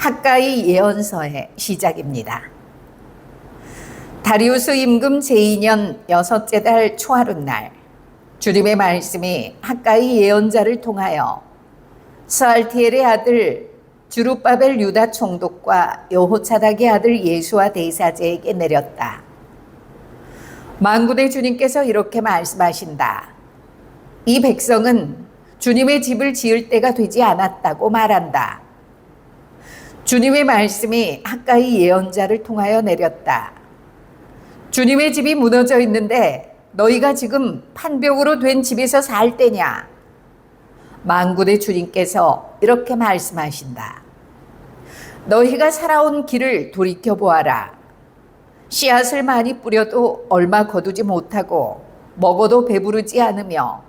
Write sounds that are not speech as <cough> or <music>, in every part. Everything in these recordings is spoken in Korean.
학가의 예언서의 시작입니다. 다리우스 임금 제2년 여섯째 달 초하룻날 주님의 말씀이 학가의 예언자를 통하여 스알티엘의 아들 주루바벨 유다 총독과 여호차닥의 아들 예수와 대사제에게 내렸다. 만군의 주님께서 이렇게 말씀하신다. 이 백성은 주님의 집을 지을 때가 되지 않았다고 말한다. 주님의 말씀이 학가의 예언자를 통하여 내렸다. 주님의 집이 무너져 있는데 너희가 지금 판벽으로 된 집에서 살 때냐? 만군의 주님께서 이렇게 말씀하신다. 너희가 살아온 길을 돌이켜 보아라. 씨앗을 많이 뿌려도 얼마 거두지 못하고 먹어도 배부르지 않으며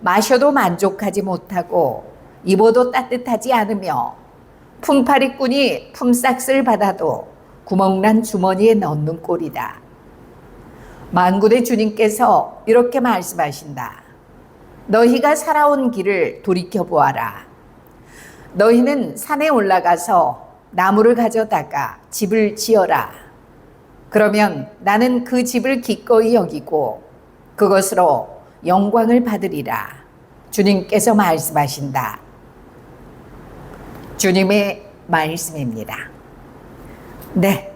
마셔도 만족하지 못하고 입어도 따뜻하지 않으며 품팔이꾼이 품삯을 받아도 구멍난 주머니에 넣는 꼴이다. 만군의 주님께서 이렇게 말씀하신다. 너희가 살아온 길을 돌이켜 보아라. 너희는 산에 올라가서 나무를 가져다가 집을 지어라. 그러면 나는 그 집을 기꺼이 여기고 그것으로 영광을 받으리라. 주님께서 말씀하신다. 주님의 말씀입니다. 네.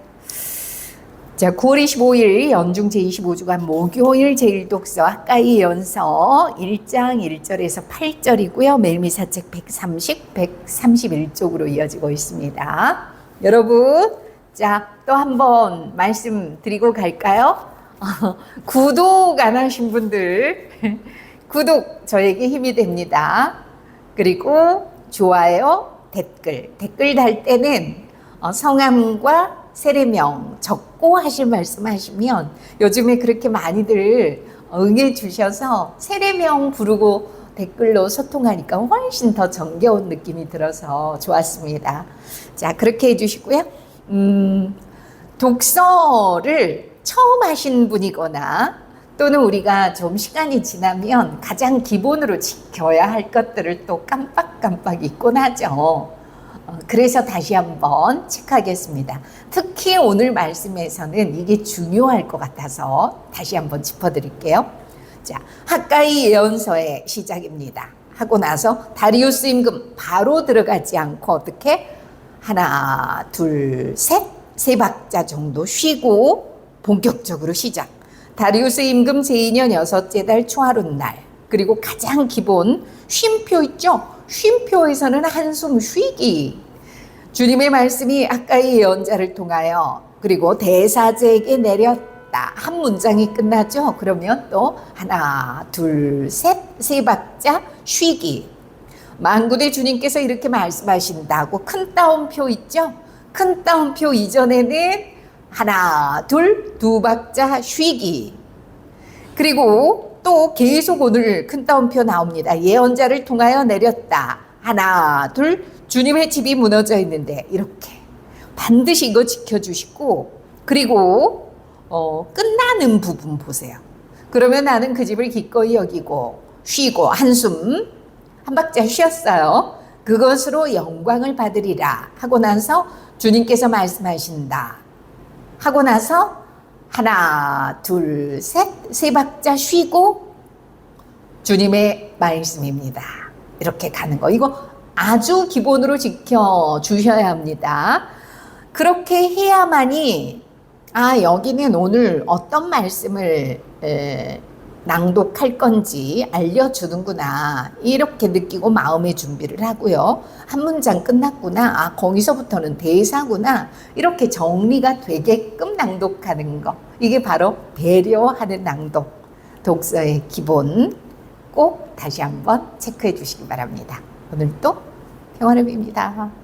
자, 9월 25일 연중 제25주간 목요일 제일독서 학가의 연서 1장 1절에서 8절이고요. 매일미사책 130, 131쪽으로 이어지고 있습니다. 여러분, 자, 또 한 번 말씀 드리고 갈까요? <laughs> 구독 안 하신 분들, <laughs> 구독 저에게 힘이 됩니다. 그리고 좋아요, 댓글. 댓글 달 때는 어, 성함과 세례명 적고 하실 말씀 하시면 요즘에 그렇게 많이들 응해 주셔서 세례명 부르고 댓글로 소통하니까 훨씬 더 정겨운 느낌이 들어서 좋았습니다. 자, 그렇게 해주시고요. 음, 독서를 처음 하신 분이거나 또는 우리가 좀 시간이 지나면 가장 기본으로 지켜야 할 것들을 또 깜빡깜빡 잊곤 하죠. 어, 그래서 다시 한번 체크하겠습니다. 특히 오늘 말씀에서는 이게 중요할 것 같아서 다시 한번 짚어드릴게요. 자, 학가의 예언서의 시작입니다. 하고 나서 다리우스 임금 바로 들어가지 않고 어떻게 하나, 둘, 셋, 세 박자 정도 쉬고 본격적으로 시작. 다리우스 임금 제2년 여섯째 달 초하룻날 그리고 가장 기본 쉼표 있죠? 쉼표에서는 한숨 쉬기. 주님의 말씀이 아까의 예언자를 통하여 그리고 대사제에게 내렸다. 한 문장이 끝나죠? 그러면 또 하나, 둘, 셋, 세 박자 쉬기. 만군의 주님께서 이렇게 말씀하신다고 큰 따옴표 있죠? 큰 따옴표 이전에는 하나, 둘, 두 박자 쉬기. 그리고 또 계속 오늘 큰 따옴표 나옵니다. 예언자를 통하여 내렸다. 하나, 둘, 주님의 집이 무너져 있는데 이렇게 반드시 이거 지켜주시고 그리고 어, 끝나는 부분 보세요. 그러면 나는 그 집을 기꺼이 여기고 쉬고 한숨 한 박자 쉬었어요. 그것으로 영광을 받으리라 하고 나서 주님께서 말씀하신다. 하고 나서 하나, 둘, 셋, 세 박자 쉬고 주님의 말씀입니다. 이렇게 가는 거. 이거 아주 기본으로 지켜 주셔야 합니다. 그렇게 해야만이 아, 여기는 오늘 어떤 말씀을 에, 낭독할 건지 알려주는구나. 이렇게 느끼고 마음의 준비를 하고요. 한 문장 끝났구나. 아, 거기서부터는 대사구나. 이렇게 정리가 되게끔 낭독하는 거. 이게 바로 배려하는 낭독. 독서의 기본. 꼭 다시 한번 체크해 주시기 바랍니다. 오늘도 평화를 빕니다.